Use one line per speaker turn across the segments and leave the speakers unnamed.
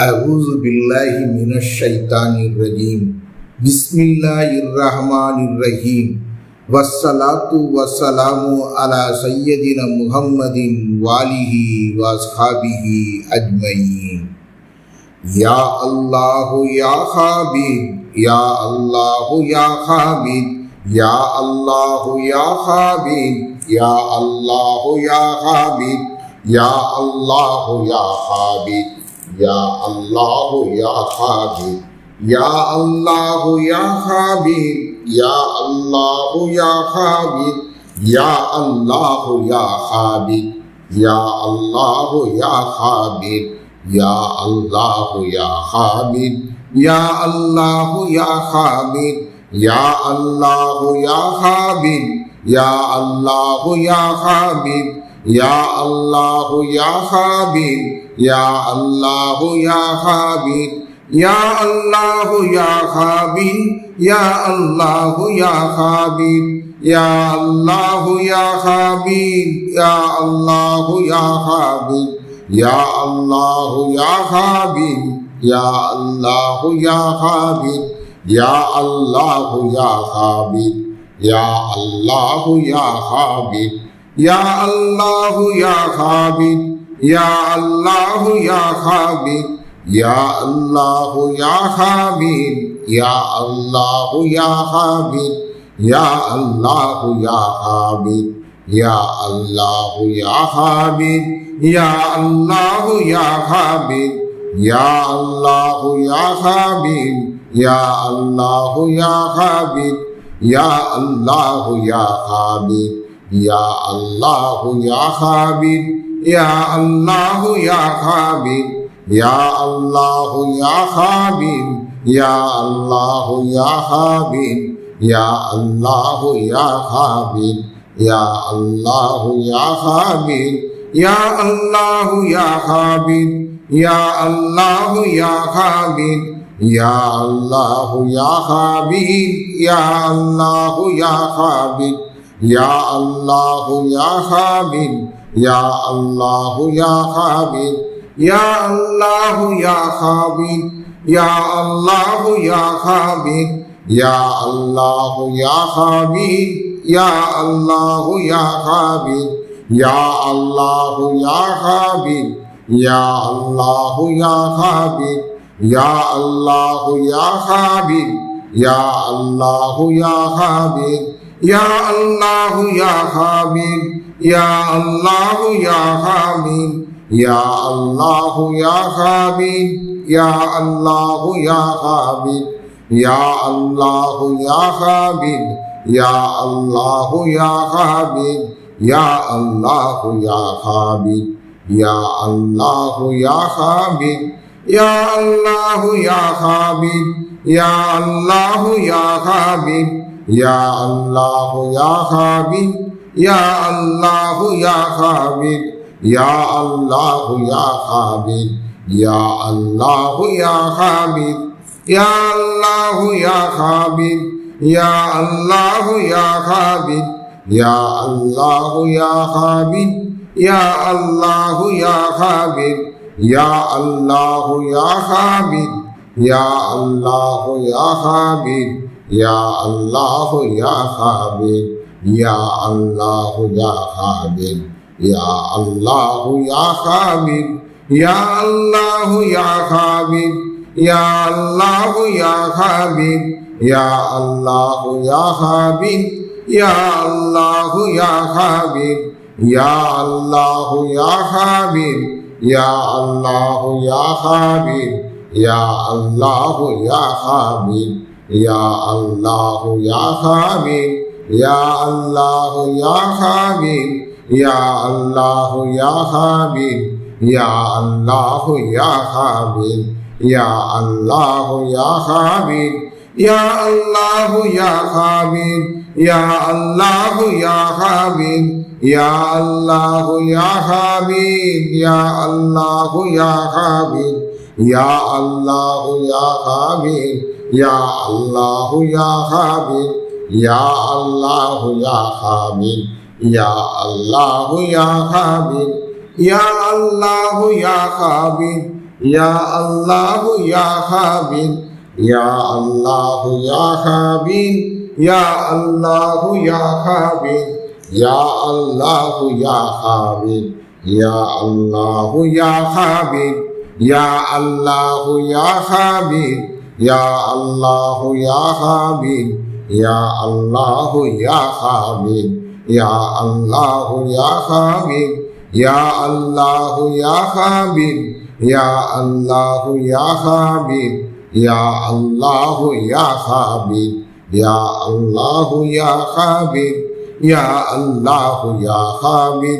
أعوذ بالله من الشيطان الرجيم. بسم الله الرحمن الرحيم. والصلاة والسلام على سيدنا محمد وآله وأصحابه أجمعين. يا الله يا خابد يا الله يا خابد يا الله يا خابد يا الله يا خابد يا الله يا خابد يا الله يا خابد يا الله يا خابد يا الله يا خابد يا الله يا خابد يا الله يا خابد يا الله يا خابد يا الله يا خابد يا الله يا خابد يا الله يا خابد يا الله يا خابد يا الله يا خابد يا الله يا خابد يا الله يا خابد يا الله يا خابد يا الله يا خابد يا الله يا خابد يا الله يا خابد يا الله يا خابد يا الله يا خابد يا الله يا خابد يا الله يا خابد يا الله يا خابد يا الله يا خابد يا الله يا خابد يا الله يا خابد يا الله يا خابد يا الله يا خابد يا الله يا خابد يا الله يا خابد يا الله يا خابد يا الله يا خابد يا الله يا خابد يا الله يا خابد يا الله يا خابد يا الله يا خابد يا الله يا خابد يا الله يا خابد يا الله يا خابد يا الله يا خابد يا الله يا خابد يا الله يا خابد يا الله يا خابد يا الله يا خابد يا الله يا خابد يا الله يا خابد يا الله يا خابد يا الله يا خابد يا الله يا خابد يا الله يا خابد يا الله يا خابد يا الله يا خابد يا الله يا خابد يا الله يا خابد يا الله يا خابد يا الله يا خابد يا الله يا خابد يا الله يا خابد يا الله يا خابد يا الله يا خابد يا الله يا خابد يا الله يا خابد يا الله يا خابد يا الله يا خابد يا الله يا خابد يا الله يا خابد يا الله يا خابد يا الله يا خابد يا الله يا خابد يا الله يا خابد يا الله يا خابد يا الله يا خابد يا الله يا خابد يا الله يا خابد يا الله يا خابد يا الله يا خابد يا الله يا خابد يا الله يا خابد يا الله يا خابد يا الله يا خابد يا الله يا خابد يا الله يا خابد يا الله يا خابد يا الله يا خابد يا الله يا خابد يا الله يا خابد يا الله يا خابد يا الله يا خابد يا الله يا خابد يا الله يا خابد يا الله يا خابد يا الله يا خابد يا الله يا خابد يا الله يا خابد يا الله يا خابر يا الله يا خابر يا الله يا خابر يا الله يا خابر يا الله يا خابر يا الله يا خابر يا الله يا خابر يا الله يا خابر يا الله يا خابر يا الله يا خابر يا الله يا خابر يا الله يا خابر يا الله يا خابر يا الله يا خابر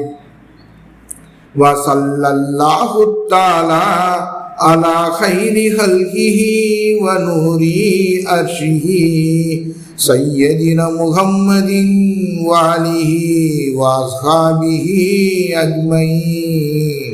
وصلى الله تعالى على خير خلقه ونور أرشه سيدنا محمد وعليه وأصحابه أجمعين.